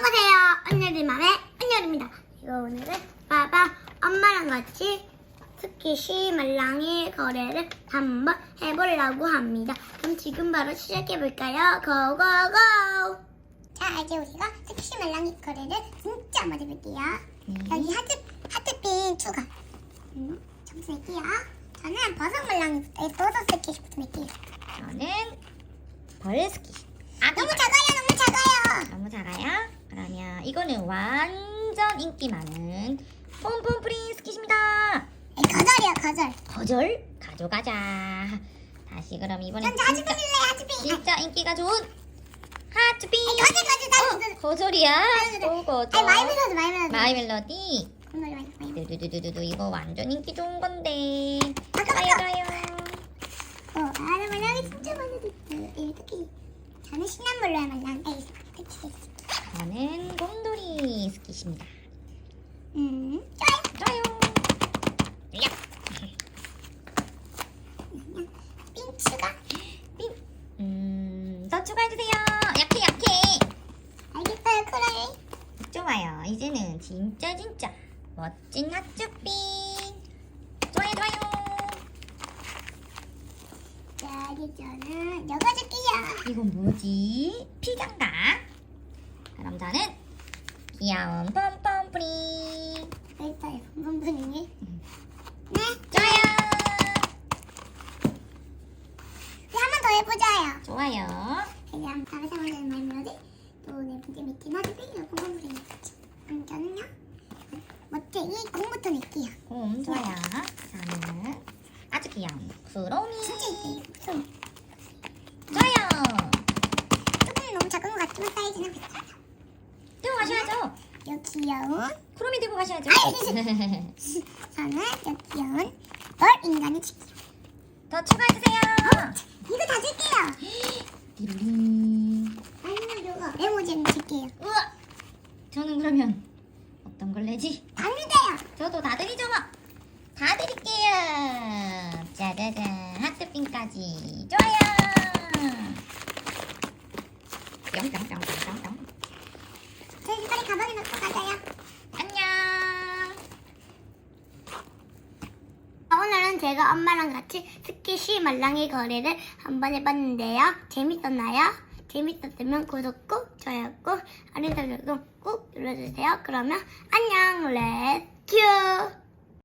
안녕하세요. 언니들 맘의 언니입니다. 이거 오늘은 봐봐 엄마랑 같이 스키시 말랑이 거래를 한번 해보려고 합니다. 그럼 지금 바로 시작해볼까요? 고고고! 자, 이제 우리가 스키시 말랑이 거래를 진짜 한번 해볼게요. 여기 하트, 하트핀 추가. 음, 점수 낼게요. 저는 버섯 말랑이부터, 버섯 스키시부터 낼게요. 저는 벌스키. 아, 너무 작아요, 너무 작아요. 너무 작아요? 이거는 완전 인기 많은 pompom프린 스키십니다. 네, 거절이요, 거절. 거절 가져가자. 다시 그럼 이번엔 전 하트핀 일래, 하트핀. 진짜 인기가 좋은 하트핀. 아니, 거절, 거절, 거절, 거절. 거절이야? 거절. 또 거절. 아니, 마이 멜로디, 마이 멜로디. 마이 멜로디. 마이 멜로디, 마이 멜로디. 두두두두두 이거 완전 인기 좋은 건데. 가요 가요. 어, 아, 말랑이 진짜 많아졌어. 이 특히 저는 시나물로 말랑 에이, 그치, 그치. 저는 스키십니다. 음, 좋아요. 좋아요. 야. 핀츠가 삥. 음, 더 추가해주세요. 약해, 약해. 알겠어요, 그래. 좋아요. 이제는 진짜 진짜 멋진 핫쭈삥. 좋아요, 좋아요. 자, 이제 저는 여가줄게요. 이건 뭐지? 피자인가? 그럼 저는 귀여운 pompom프링. 알겠어요, 분분분이. 네, 좋아요. 이제 한번 더 해보자요. 좋아요. 그냥 다른 마이 멜로디, 또네 번째 미키 나드세요, 분분분이. 음, 저는요, 멋쟁이 공부터 낼게요. 곰 좋아요. 저는 아주 귀여운 프로미. 진짜 이뻐요. 손. 좋아요. 조금 너무 작은 것 같지만 사이즈는 괜찮아요. 들고 가셔야죠. 요 귀여운 크롬이 들고 가셔야죠. 저는 요 귀여운 뭘 인간을 지키요. 더 추가해 주세요. 이거 다 줄게요. 아니면 요거 메모지는 줄게요. 우와. 저는 그러면 어떤 걸 내지? 다주세요. 저도 다 드리죠 뭐. 다 드릴게요. 짜자잔. 하트핀까지. 좋아요. 뿅뿅뿅뿅뿅뿅. 저희 빨리 가방에 넣고 가자요. 안녕. 제가 엄마랑 같이 스키시 말랑이 거래를 한번 해봤는데요. 재밌었나요? 재밌었으면 구독 꾹, 좋아요 꾹, 알림 설정도 꾹 눌러주세요. 그러면 안녕, 렛츠 큐!